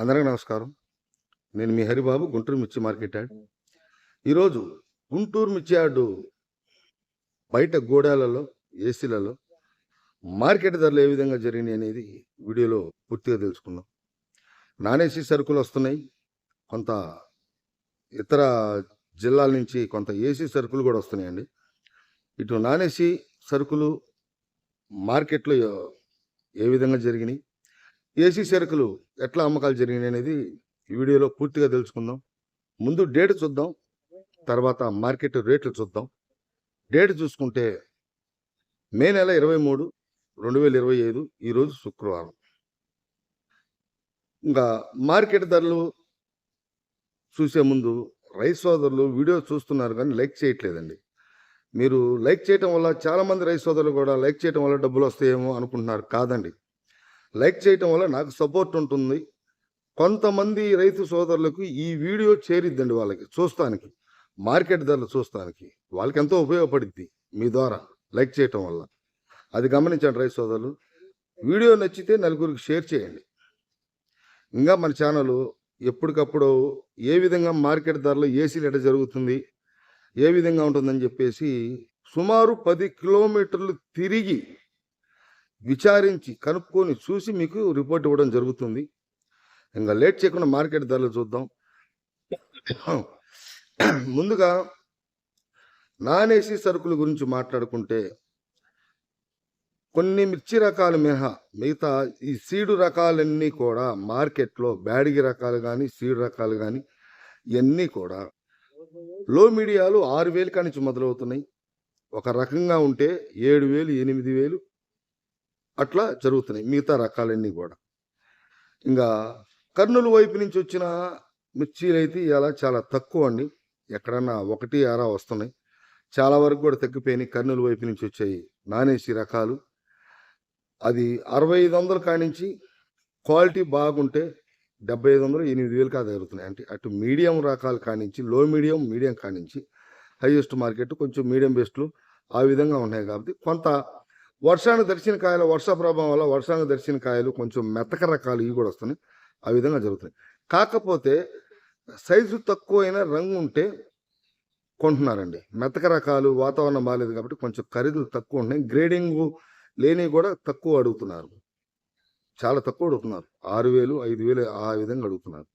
అందరికీ నమస్కారం. నేను మీ హరిబాబు గుంటూరు మిర్చి మార్కెట్ యార్డ్ ఈరోజు గుంటూరు మిర్చి యార్డు బయట గోడాలలో ఏసీలలో మార్కెట్ ధరలు ఏ విధంగా జరిగినాయి అనేది వీడియోలో పూర్తిగా తెలుసుకుందాం. నాన్ ఏసీ సరుకులు వస్తున్నాయి. కొంత ఇతర జిల్లాల నుంచి కొంత ఏసీ సరుకులు కూడా వస్తున్నాయండి. ఇటు నాన్ ఏసీ సరుకులు మార్కెట్లో ఏ విధంగా జరిగినాయి? ఏసీ సరుకులు ఎట్లా అమ్మకాలు జరిగినాయి అనేది ఈ వీడియోలో పూర్తిగా తెలుసుకుందాం. ముందు డేట్ చూద్దాం తర్వాత మార్కెట్ రేట్లు చూద్దాం. డేట్ చూసుకుంటే మే నెల ఇరవై మూడు రెండు వేల ఇరవై ఐదు ఈరోజు శుక్రవారం. ఇంకా మార్కెట్ ధరలు చూసే ముందు రైస్ సోదరులు వీడియో చూస్తున్నారు కానీ లైక్ చేయట్లేదండి. మీరు లైక్ చేయటం వల్ల చాలామంది రైస్ సోదరులు కూడా లైక్ చేయటం వల్ల డబ్బులు వస్తాయేమో అనుకుంటున్నారు కాదండి. లైక్ చేయటం వల్ల నాకు సపోర్ట్ ఉంటుంది. కొంతమంది రైతు సోదరులకు ఈ వీడియో చేరిద్దండి వాళ్ళకి చూస్తానికి మార్కెట్ ధరలు చూస్తానికి. వాళ్ళకి ఎంతో ఉపయోగపడిద్ది మీ ద్వారా లైక్ చేయటం వల్ల. అది గమనించండి రైతు సోదరులు వీడియో నచ్చితే నలుగురికి షేర్ చేయండి. ఇంకా మన ఛానల్ ఎప్పటికప్పుడు ఏ విధంగా మార్కెట్ ధరలు ఏసీ ఎట జరుగుతుంది ఏ విధంగా ఉంటుందని చెప్పేసి సుమారు పది కిలోమీటర్లు తిరిగి విచారించి కనుక్కొని చూసి మీకు రిపోర్ట్ ఇవ్వడం జరుగుతుంది. ఇంకా లేట్ చేయకుండా మార్కెట్ ధరలు చూద్దాం. ముందుగా నాన్ ఏసీ సరుకుల గురించి మాట్లాడుకుంటే కొన్ని మిర్చి రకాలు మినహా మిగతా ఈ సీడు రకాలన్నీ కూడా మార్కెట్లో బ్యాడిగి రకాలు కానీ సీడు రకాలు కానీ ఇవన్నీ కూడా లో మీడియాలు ఆరు వేలు కానించి మొదలవుతున్నాయి. ఒక రకంగా ఉంటే ఏడు వేలు ఎనిమిది వేలు అట్లా జరుగుతున్నాయి. మిగతా రకాలన్నీ కూడా. ఇంకా కర్నూలు వైపు నుంచి వచ్చిన మిర్చీలు అయితే ఇలా చాలా తక్కువ అండి. ఎక్కడన్నా ఒకటి ఆరా వస్తున్నాయి. చాలా వరకు కూడా తగ్గిపోయినాయి. కర్నూలు వైపు నుంచి వచ్చాయి నానేసి రకాలు. అది అరవై ఐదు వందల కానించి క్వాలిటీ బాగుంటే డెబ్బై ఐదు వందలు ఎనిమిది వేలు కాదు జరుగుతున్నాయి. అంటే అటు మీడియం రకాలు కానించి లో మీడియం మీడియం కానించి హైయెస్ట్ మార్కెట్ కొంచెం మీడియం బెస్ట్లు ఆ విధంగా ఉన్నాయి కాబట్టి కొంత వర్షానికి దర్శన కాయలు వర్ష ప్రభావం వల్ల వర్షానికి దర్శన కాయలు కొంచెం మెత్తక రకాలు ఇవి కూడా వస్తున్నాయి. ఆ విధంగా జరుగుతున్నాయి. కాకపోతే సైజు తక్కువైన రంగు ఉంటే కొంటున్నారండి. మెత్తక రకాలు వాతావరణం బాగాలేదు కాబట్టి కొంచెం ఖరీదులు తక్కువ ఉన్నాయి గ్రేడింగ్ లేని కూడా తక్కువ అడుగుతున్నారు. చాలా తక్కువ అడుగుతున్నారు. ఆరు వేలు ఐదు వేలు ఆ విధంగా అడుగుతున్నారు.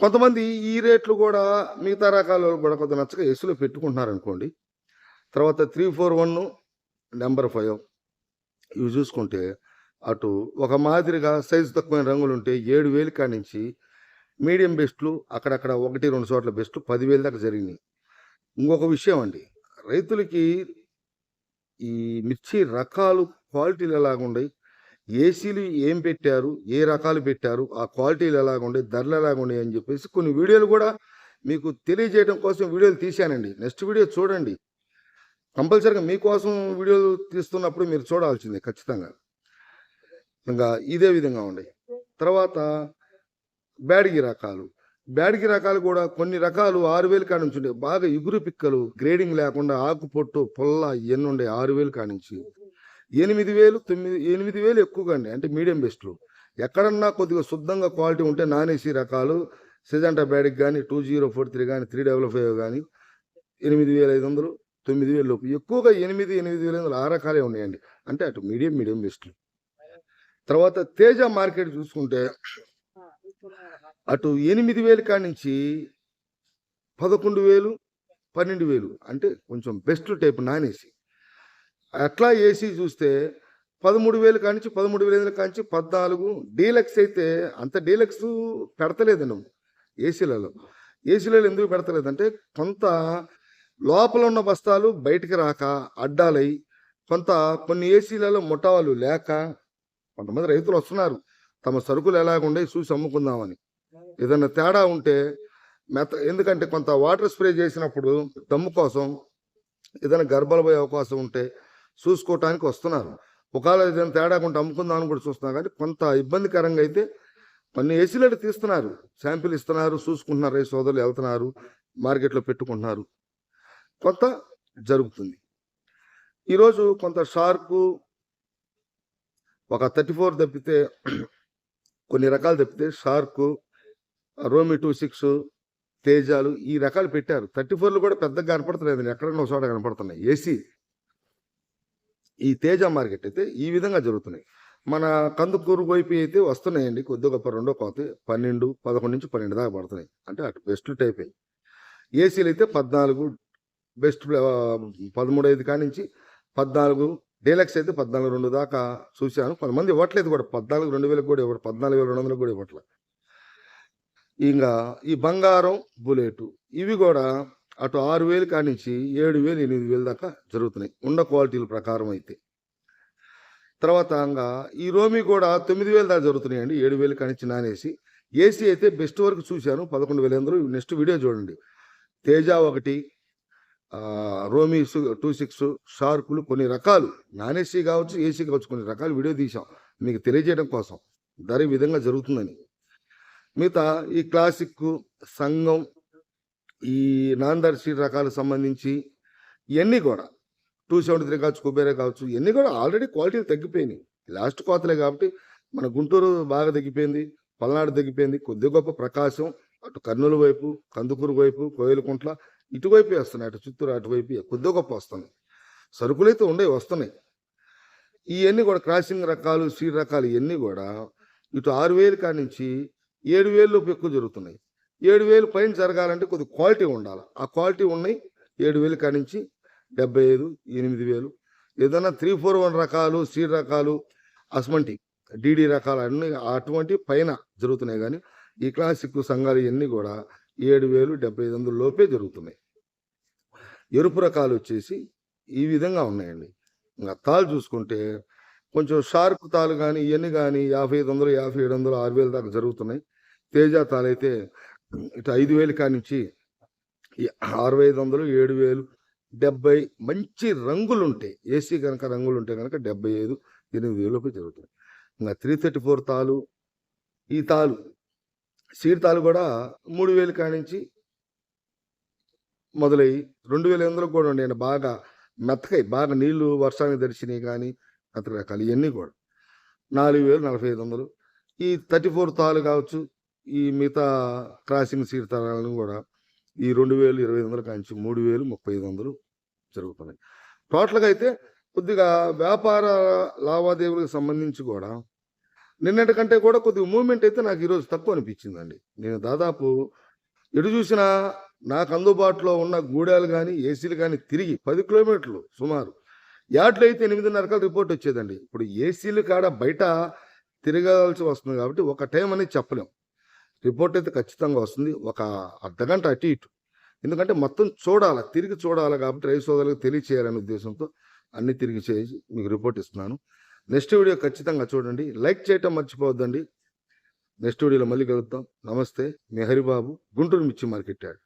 కొంతమంది ఈ రేట్లు కూడా మిగతా రకాలు కూడా కొంత నచ్చక ఎసులో పెట్టుకుంటున్నారు అనుకోండి తర్వాత three four one number five. ఇవి చూసుకుంటే అటు ఒక మాదిరిగా సైజు తక్కువైన రంగులు ఉంటే ఏడు వేలు కానించి మీడియం బెస్ట్లు అక్కడక్కడ ఒకటి రెండు చోట్ల బెస్ట్లు పదివేల దాకా జరిగినాయి. ఇంకొక విషయం అండి రైతులకి ఈ మిర్చి రకాలు క్వాలిటీలు ఎలాగుండయి? ఏసీలు ఏం పెట్టారు? ఏ రకాలు పెట్టారు? ఆ క్వాలిటీలు ఎలాగుండయి? ధరలు ఎలాగుండయి అని చెప్పేసి కొన్ని వీడియోలు కూడా మీకు తెలియజేయడం కోసం వీడియోలు తీశానండి. నెక్స్ట్ వీడియో చూడండి. కంపల్సరీగా మీకోసం వీడియోలు తీస్తున్నప్పుడు మీరు చూడాల్సిందే ఖచ్చితంగా. ఇంకా ఇదే విధంగా ఉండే. తర్వాత బ్యాడిగి రకాలు. బ్యాడిగి రకాలు కూడా కొన్ని రకాలు ఆరు వేలు కానించి ఉండే. బాగా ఇగురు పిక్కలు గ్రేడింగ్ లేకుండా ఆకు పొట్టు పొల్ల ఇవన్నీ ఉండే ఆరు వేలు కానించి ఎనిమిది వేలు తొమ్మిది ఎనిమిది వేలు ఎక్కువగా అండి అంటే మీడియం బెస్ట్లు. ఎక్కడన్నా కొద్దిగా శుద్ధంగా క్వాలిటీ ఉంటే నాన్ ఏసీ రకాలు సిజంటా బ్యాడిక్ కానీ టూ జీరో ఫోర్ త్రీ కానీ త్రీ డబల్ ఫైవ్ కానీ ఎనిమిది వేల ఐదు వందలు తొమ్మిది వేలు లోపు. ఎక్కువగా ఎనిమిది ఎనిమిది వేల ఆ రకాలే ఉన్నాయండి. అంటే అటు మీడియం మీడియం బెస్ట్లు తర్వాత తేజ మార్కెట్ చూసుకుంటే అటు ఎనిమిది వేలు కాడి నుంచి పదకొండు వేలు పన్నెండు వేలు. అంటే కొంచెం బెస్ట్ టైప్ నాన్ ఏసీ అట్లా ఏసీ చూస్తే పదమూడు వేలు కానించి పదమూడు వేల కానించి పద్నాలుగు డీలక్స్ అయితే అంత డీలక్స్ పెడతలేదండి. ఏసీలలో. ఏసీలలో ఎందుకు పెడతలేదంటే కొంత లోపల ఉన్న బస్తాలు బయటికి రాక అడ్డాలై కొంత కొన్ని ఏసీలలో ముఠాలు లేక కొంతమంది రైతులు వస్తున్నారు. తమ సరుకులు ఎలాగుండే చూసి అమ్ముకుందామని. ఏదైనా తేడా ఉంటే మెత్త ఎందుకంటే కొంత వాటర్ స్ప్రే చేసినప్పుడు దమ్ము కోసం ఏదైనా గర్భాలు పోయే అవకాశం ఉంటే చూసుకోవటానికి వస్తున్నారు. ఒకవేళ ఏదైనా తేడా ఉంటే అమ్ముకుందామని కూడా చూస్తున్నాం కానీ కొంత ఇబ్బందికరంగా అయితే కొన్ని ఏసీలు తీస్తున్నారు. శాంపిల్ ఇస్తున్నారు చూసుకుంటున్నారు. రైతు సోదరులు వెళ్తున్నారు మార్కెట్లో పెట్టుకుంటున్నారు. కొంత జరుగుతుంది. ఈరోజు కొంత షార్పు ఒక థర్టీ ఫోర్ తప్పితే కొన్ని రకాలు తప్పితే షార్కు రోమి టూ సిక్స్ తేజాలు ఈ రకాలు పెట్టారు. థర్టీ ఫోర్లు కూడా పెద్దగా కనపడతలేదు ఎక్కడన్నా ఒక చోట కనపడుతున్నాయి. ఏసీ ఈ తేజ మార్కెట్ అయితే ఈ విధంగా జరుగుతున్నాయి. మన కందుకూరు వైపు అయితే వస్తున్నాయండి కొద్ది గొప్ప రెండో కోత పన్నెండు పదకొండు నుంచి పన్నెండు దాకా పడుతున్నాయి. అంటే అటు బెస్ట్ టైప్. ఏసీలు అయితే పద్నాలుగు బెస్ట్ పదమూడు ఐదు కానించి పద్నాలుగు డీలక్స్ అయితే పద్నాలుగు రెండు దాకా చూశాను. కొంతమంది ఇవ్వట్లేదు కూడా. పద్నాలుగు రెండు వేలకు కూడా ఇవ్వరు. పద్నాలుగు వేల రెండు వందలకు కూడా ఇవ్వట్లేదు ఇంకా ఈ బంగారం బుల్లెట్ ఇవి కూడా అటు ఆరు వేలు కానించి ఏడు వేలు ఎనిమిది వేలు దాకా జరుగుతున్నాయి. ఉన్న క్వాలిటీల ప్రకారం అయితే. తర్వాత ఇంకా ఈ రోమి కూడా తొమ్మిది వేలు దాకా జరుగుతున్నాయండి. ఏడు వేలు కానించి నానేసి. ఏసీ అయితే బెస్ట్ వరకు చూశాను. పదకొండు వేలు అందరూ నెక్స్ట్ వీడియో చూడండి. తేజ ఒకటి రోమి టూ సిక్స్ షార్కులు కొన్ని రకాలు నాన్ ఏసీ కావచ్చు ఏసీ కావచ్చు కొన్ని రకాలు వీడియో తీసాం మీకు తెలియజేయడం కోసం. ధర విధంగా జరుగుతుందని. మిగతా ఈ క్లాసిక్ సంఘం ఈ నాందర్శి రకాలకు సంబంధించి ఇవన్నీ కూడా టూ సెవెంటీ త్రీ కావచ్చు కుబేరే కావచ్చు ఇవన్నీ కూడా ఆల్రెడీ క్వాలిటీలు తగ్గిపోయినాయి. లాస్ట్ కోతలే కాబట్టి మన గుంటూరు బాగా తగ్గిపోయింది పల్నాడు తగ్గిపోయింది కొద్ది గొప్ప ప్రకాశం అటు కర్నూలు వైపు కందుకూరు వైపు కోయిలకుంట్ల ఇటువైపు వస్తున్నాయి అటు చిత్తూరు అటువైపు కొద్ది గొప్ప వస్తున్నాయి. సరుకులైతే ఉండే వస్తున్నాయి. ఇవన్నీ కూడా క్రాసింగ్ రకాలు సీడ్ రకాలు ఇవన్నీ కూడా ఇటు ఆరు వేలు కాడి నుంచి ఏడు వేలు ఎక్కువ జరుగుతున్నాయి. ఏడు వేలు పైన జరగాలంటే కొద్ది క్వాలిటీ ఉండాలి. ఆ క్వాలిటీ ఉన్నాయి ఏడు వేలు కాడి నుంచి డెబ్బై ఐదు ఎనిమిది వేలు. ఏదైనా త్రీ ఫోర్ వన్ రకాలు సీడ్ రకాలు అసమంటి డీడీ రకాలు అన్నీ అటువంటి పైన జరుగుతున్నాయి కానీ ఈ క్లాసిక్ సంఘాలు ఇవన్నీ కూడా ఏడు వేలు డెబ్బై ఐదు వందల లోపే జరుగుతున్నాయి. ఎరుపు రకాలు వచ్చేసి ఈ విధంగా ఉన్నాయండి. ఇంకా తాళ్ళు చూసుకుంటే కొంచెం షార్ప్ తాలు కానీ ఇవన్నీ కానీ యాభై ఐదు వందలు యాభై ఏడు వందలు ఆరు వేలు దాకా జరుగుతున్నాయి. తేజ తాలు అయితే ఇటు ఐదు వేలు కానించి అరవై ఐదు వందలు ఏడు వేలు డెబ్బై మంచి రంగులు ఉంటాయి ఏసీ కనుక రంగులు ఉంటే కనుక డెబ్బై ఐదు ఎనిమిది వేలలోపు జరుగుతుంది ఇంకా త్రీ థర్టీ ఫోర్ తాలు ఈ తాలు సీడ్ కూడా మూడు వేలు కానించి మొదలై రెండు వేల ఎనిమిదిలో కూడా ఉండే బాగా మెత్తకాయి బాగా నీళ్ళు వర్షానికి దర్శినవి కానీ అతని రకాలు ఇవన్నీ కూడా. నాలుగు వేలు నలభై ఐదు వందలు. ఈ థర్టీ ఫోర్ తాలు కావచ్చు ఈ మిగతా క్రాసింగ్ సీడ్ కూడా ఈ రెండు వేలు ఇరవై ఐదు వందల కాంచి మూడు వేలు ముప్పై ఐదు వందలు జరుగుతున్నాయి. టోటల్గా అయితే కొద్దిగా వ్యాపార లావాదేవీలకు సంబంధించి కూడా నిన్నటి కంటే కూడా కొద్దిగా మూమెంట్ అయితే నాకు ఈరోజు తక్కువ అనిపించిందండి. నేను దాదాపు ఎటు చూసినా నాకు అందుబాటులో ఉన్న గూడాలు కానీ ఏసీలు కానీ తిరిగి పది కిలోమీటర్లు సుమారు. యాడ్లు అయితే ఎనిమిదిన్నరకల రిపోర్ట్ వచ్చేదండి. ఇప్పుడు ఏసీలు కాడ బయట తిరగాల్సి వస్తుంది కాబట్టి ఒక టైం అనేది చెప్పలేం. రిపోర్ట్ అయితే ఖచ్చితంగా వస్తుంది. ఒక అర్ధగంట అటు ఇటు. ఎందుకంటే మొత్తం చూడాలి తిరిగి చూడాలి కాబట్టి రైతు సోదరులకు తెలియచేయాలనే ఉద్దేశంతో అన్ని తిరిగి చేసి మీకు రిపోర్ట్ ఇస్తున్నాను. నెక్స్ట్ వీడియో ఖచ్చితంగా చూడండి. లైక్ చేయటం మర్చిపోవద్దండి. నెక్స్ట్ వీడియోలో మళ్ళీ కలుద్దాం. నమస్తే. మీ హరిబాబు. గుంటూరు మిర్చి మార్కెట్ యాడ్.